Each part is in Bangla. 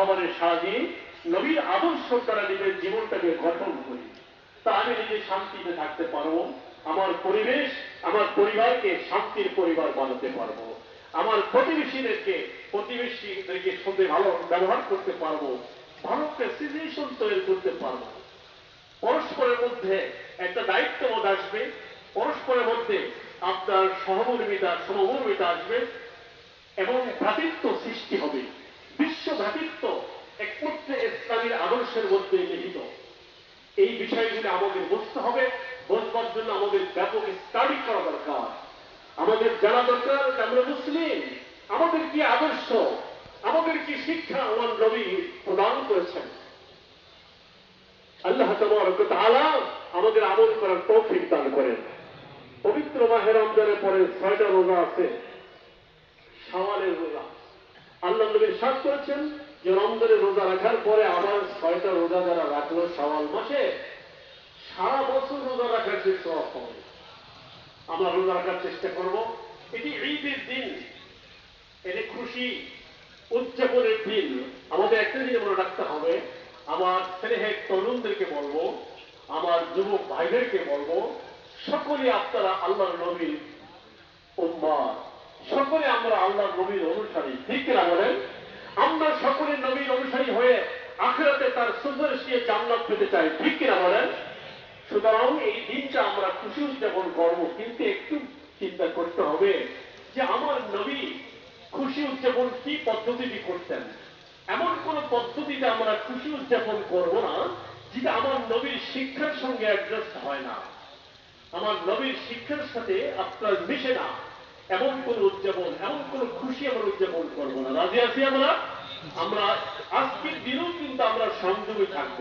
আহ্বানের সাহায্যে নবীর আদর্শ দ্বারা নিজের জীবনটাকে গঠন করি। তা আমি নিজে শান্তিতে থাকতে পারব, আমার পরিবেশ, আমার পরিবারকে শান্তির পরিবার বানাতে পারব, আমার প্রতিবেশীদেরকে প্রতিবেশীদেরকে সাথে ভালো ব্যবহার করতে পারব একটা সিচুয়েশন তৈরি করতে পারব। পরস্পরের মধ্যে একটা দায়িত্ববোধ আসবে, পরস্পরের মধ্যে আপনার সহমর্মিতা, সমমর্মিতা আসবে এবং ভ্রাতৃত্ব সৃষ্টি হবে। বিশ্ব ভ্রাতৃত্ব একমাত্র ইসলামের আদর্শের মধ্যে নিহিত। এই বিষয়গুলি আমাদের বুঝতে হবে, বুঝবার জন্য আমাদের ব্যাপক স্টাডি করা দরকার। আমাদের জানা দরকার যে আমরা মুসলিম, আমাদের কি আদর্শ, আমাদের কি শিক্ষা আমার নবী প্রদান করেছেন। আল্লাহ তাআলা আমাদের আমল করার তৌফিক দান করেন। পবিত্র মাহে রমজানের পরে ছয়টা রোজা আছে, শাওয়ালের রোজা। সাত করেছেন যে রমজানের রোজা রাখার পরে আবার ছয়টা রোজা যারা রাখল শাওয়াল মাসে, সারা বছর রোজা রাখার যে সব হবে আমরা রোজা রাখার চেষ্টা করব। এটি ঈদের দিন। এটি খুশি, উদযাপনের দিন। আমাদের একটা দিন মনে রাখতে হবে। আমার ছেলেহের তরুণদেরকে বলব, আমার যুবক ভাইদেরকে বলব, সকলে আপনারা আল্লাহর নবীর সকলে আমরা আল্লাহর নবীর অনুসারী। ঠিক বলেন আমরা সকলে নবীর অনুসারী হয়ে আখেরাতে তার সুন্দরশিয়ে জান্নাত পেতে চাই। ঠিক কিনা বলেন? সুতরাং এই দিনটা আমরা খুশি উদযাপন করব, কিন্তু একটু চিন্তা করতে হবে যে আমার নবী খুশি উদযাপন কি পদ্ধতিটি করতেন? এমন কোন পদ্ধতিতে আমরা খুশি উদযাপন করব না, যেটা আমার নবীর শিক্ষার সঙ্গে অ্যাডজাস্ট হয় না। আমার নবীর শিক্ষার সাথে আপনার মিশে না। এমন কোন উদযাপন, এমন কোন খুশি আমরা উদযাপন করব না। রাজি আছি আমরা? আমরা আজকের সংযমী থাকব।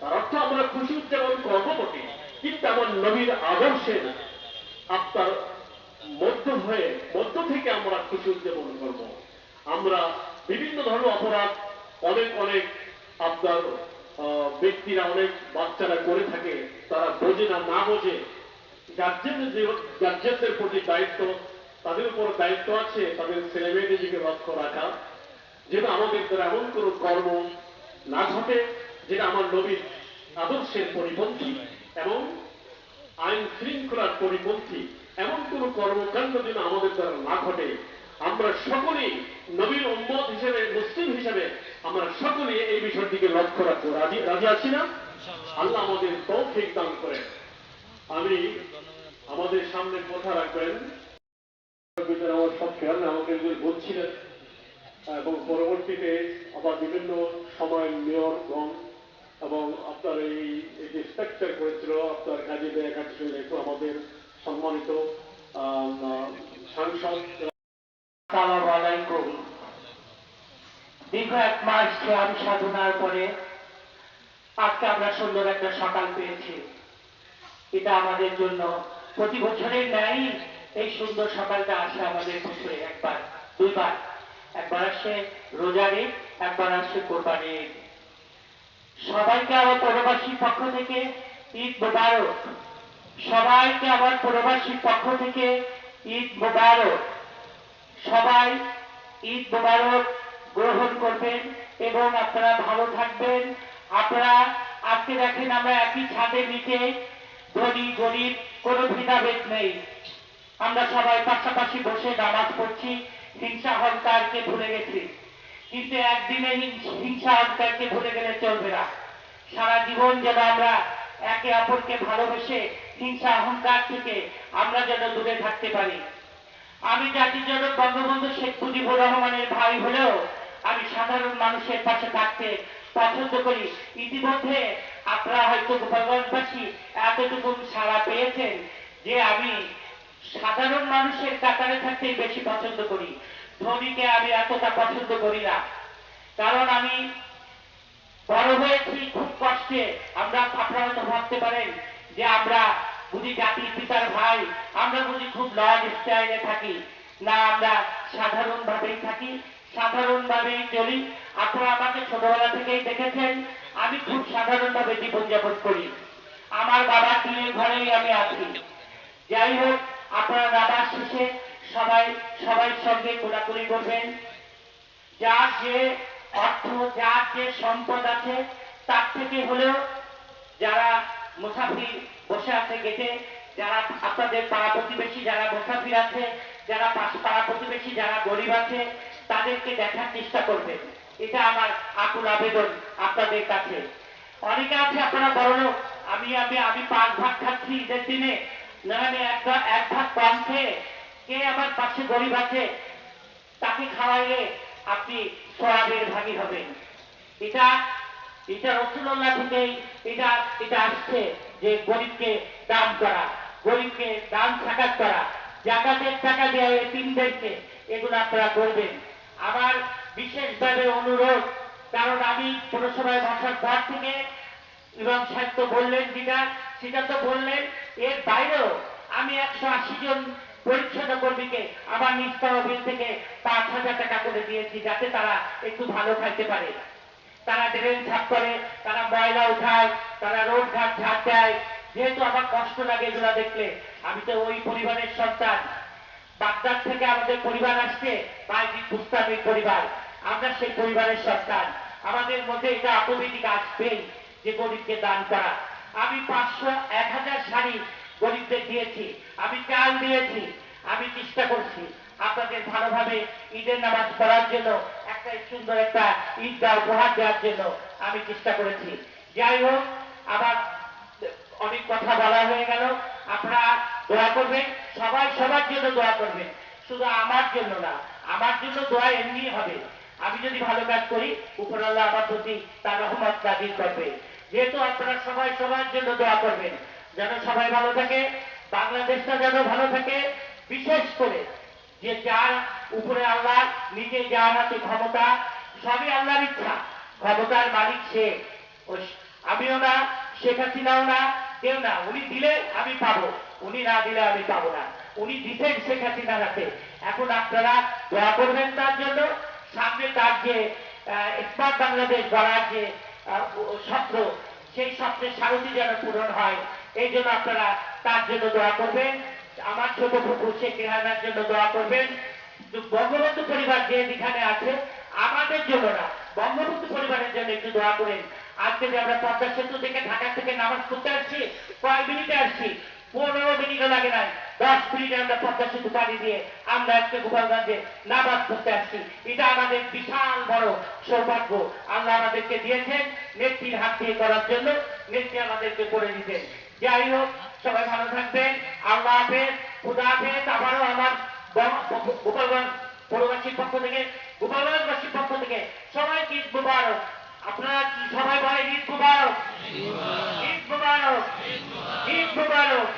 তার অর্থ আমরা খুশি উদযাপন করব বটে, কিন্তু আমার নবীর আদর্শের আপনার মধ্য হয়ে, মধ্য থেকে আমরা খুশি উদযাপন করব। আমরা বিভিন্ন ধরনের অপরাধ অনেক অনেক আপনার ব্যক্তিরা, অনেক বাচ্চারা করে থাকে। তারা বোঝে না না বোঝে। গার্জেনদের গার্জেনদের প্রতি দায়িত্ব, তাদের উপর দায়িত্ব আছে। তাদের ছেলে মেয়েদেরকে লক্ষ্য রাখা। যেটা আমাদের এমন কোনো কর্ম না ঘটে, যেটা আমার নবীর আদর্শের পরিপন্থী এবং আইন শৃঙ্খলার পরিপন্থী, এমন কোন কর্মকাণ্ড যেন আমাদের দ্বারা না ঘটে, আমরা সকলেই নবীর উম্মত হিসেবে, মুসলিম হিসেবে, আমরা সকলেই এই বিষয়টিকে লক্ষ্য রাখব। রাজি রাজি আছি না? আল্লাহ আমাদের তৌফিক দান করেন। আমি আমাদের সামনে কথা রাখবেন। আমার সব খেয়াল আমাকে বলছিলেন। এবং পরবর্তীতে আবার বিভিন্ন সময় মেয়রগণ এবং আপনার এই যে স্ট্রাকচার করেছিল, আপনার কাজী দেয় কাজী আমাদের সম্মানিত সাংসদ। দীর্ঘ এক মাস শ্যাম সাধনার পরে আজকে আমরা সুন্দর একটা সকাল পেয়েছি। এটা আমাদের জন্য প্রতি বছরের ন্যায় এই সুন্দর সকালটা আসে আমাদের বছরে একবার, দুইবার। একবার আসে রোজারে, একবার আসে কোরবানি ঈদ। সবাইকে আমার প্রবাসীর পক্ষ থেকে ঈদ মোবারক। সবাইকে আমার প্রবাসীর পক্ষ থেকে ঈদ মোবারক। সবাই ঈদ মোবারক গ্রহণ করবেন এবং আপনারা ভালো থাকবেন। আপনারা আজকে দেখেন আমরা একই ছাদে নিচে ধনী, গরিব, কোনো ভেদাভেদ নেই। আমরা সবাই পাশাপাশি বসে নামাজ পড়ছি। হিংসা হংকারকে ভুলে গেছি? কিন্তু একদিনে হিংস- হংকারকে ভুলে গেলে চলবে না। সারা জীবন যেন আমরা একে অপরকে ভালোবেসে হিংসা, অহংকার থেকে আমরা যেন দূরে থাকতে পারি। আমি জাতির জনক বঙ্গবন্ধু শেখ মুজিবুর রহমানের ভাই হলেও আমি সাধারণ মানুষের পাশে থাকতে পছন্দ করি। ইতিমধ্যে আপনারা হয়তো গোপালগঞ্জবাসী এতটুকু সাড়া পেয়েছেন যে আমি সাধারণ মানুষের কাতারে থাকতেই বেশি পছন্দ করি। ধনীকে আমি এতটা পছন্দ করি না। কারণ আমি বড় হয়েছি খুব কষ্টে। আমরা আপনারা তো ভাবতে পারেন যে আমরা বুঝি জাতির পিতার ভাই, আমরা বুঝি খুব লজ স্টাইলে থাকি। না, আমরা সাধারণ ভাবেই থাকি সাধারণ ভাবেই চলি। আপনারা আমাকে ছোটবেলা থেকেই দেখেছেন, আমি খুব সাধারণ ভাবে জীবনযাপন করি। আমার বাবা টিনের ঘরেই আমি আছি। যাই হোক আপনারা নামাজ শেষে সবাই সবাই সঙ্গে কোলাকুলি করবেন। যা যে অর্থ, যার যে সম্পদ আছে, তার থেকে হলেও যারা মুসাফির বসে আছে গেটে, যারা আপনাদের পাড়া প্রতিবেশী, যারা মুসাফির আছে, যারা পাড়া প্রতিবেশী, যারা গরিব আছে, তাদেরকে দেখার চেষ্টা করবেন। এটা আমার আকুল আবেদন আপনাদের কাছে। অনেকে আছে, আপনারা বড় আমি আমি আমি পাঁচ ভাগ খাচ্ছি ঈদের দিনে। এক ভাগ এক ভাগ কম কে আমার পাশে গরিব আছে? তাকে খাওয়াইলে আপনি ভাগী হবেন। এটা এটা রসুল্লাহ থেকেই, এটা এটা আসছে যে গরিবকে দান করা, গরিবকে দান সাকাত করা, জাকাতের টাকা দেওয়া এতিমদেরকে এগুলো আপনারা করবেন। আমার বিশেষভাবে অনুরোধ, কারণ আমি কোনো সময় বসার পর থেকে ইমাম সাহেব তো বললেন যেটা সেটা তো বললেন, এর বাইরেও আমি একশো আশি জন পরিচ্ছন্ন কর্মীকে আমার নিজ তহবিল থেকে পাঁচ হাজার টাকা করে দিয়েছি, যাতে তারা একটু ভালো খাইতে পারে। তারা ড্রেন সাফ করে, তারা ময়লা উঠায়, তারা রোড ঘাট ঝাড় দেয়। যেহেতু আমার কষ্ট লাগে এগুলো দেখলে, আমি তো ওই পরিবারের সন্তান। বাগদাদ থেকে আমাদের পরিবার আসছে বাইজি মুস্তামির পরিবার। আমরা সেই পরিবারের সন্তান। আমাদের মধ্যে এটা অটোমেটিক আসবেই। যে গরিবকে দান করা। আমি পাঁচশো এক হাজার শাড়ি গরিবদের দিয়েছি। আমি চাল দিয়েছি। আমি চেষ্টা করছি আপনাদের ভালোভাবে ঈদের নামাজ পড়ার জন্য, একটা সুন্দর একটা ঈদগাহ উপহার দেওয়ার জন্য আমি চেষ্টা করেছি। যাই হোক আবার অনেক কথা বলা হয়ে গেল। আপনারা দোয়া করবেন, সবাই সবার জন্য দোয়া করবেন। শুধু আমার জন্য না, আমার জন্য দোয়া এমনি হবে। আমি যদি ভালো কাজ করি উপরাল্লাহ আমার প্রতি তার রহমত নাজির করবে। যেহেতু আপনারা সবাই সবার জন্য দোয়া করবেন, যেন সবাই ভালো থাকে, বাংলাদেশটা যেন ভালো থাকে, বিশেষ করে যে যার উপরে আল্লাহ নিজে যার হাতে ক্ষমতা, সবই আল্লাহর ইচ্ছা। ক্ষমতার মালিক সে। আমিও না, শেখ হাসিনাও না, কেউ না। উনি দিলে আমি পাবো। উনি না দিলে আমি পাবো না। উনি দিতেন শেখ হাসিনার হাতে। এখন আপনারা দোয়া করবেন তার জন্য। সামনে তার যে স্মার্ট বাংলাদেশ গড়ার যে স্বপ্ন সেই স্বপ্নের সারথি যেন পূরণ হয় এই জন্য আপনারা তার জন্য দোয়া করবেন আমার ছোট পুকুর শেখ রেহানার জন্য দোয়া করবেন বঙ্গবন্ধু পরিবার যে যেখানে আছে আমাদের জন্য না বঙ্গবন্ধু পরিবারের জন্য একটু দোয়া করেন আজকে যে আমরা পদ্মা সেতু থেকে ঢাকা থেকে নামাজ পড়তে আসছি কয় মিনিটে আসছি, পনেরো মিনিটও লাগে নাই। দশ মিনিট আমরা পদ্মা সেতু পাড়ি দিয়ে আমরা আজকে গোপালগঞ্জে নামাজ পড়তে আসছি। এটা আমাদের বিশাল বড় সৌভাগ্য। আল্লাহ আমাদেরকে দিয়েছেন নেত্রীর হাত দিয়ে করার জন্য। নেত্রী আমাদেরকে করে দিতেন যাই হোক, সবাই ভালো থাকবেন। আল্লাহ হাফেজ, খুদা হাফেজ। আবারও আমার গোপালগঞ্জ পৌরবাসীর পক্ষ থেকে, গোপালগঞ্জবাসীর পক্ষ থেকে সবাই ঈদ মুবারক। আপনারা সবাই বলেন ঈদ মুবারক? ঈদ মুবারক। ঈদ মুবারক।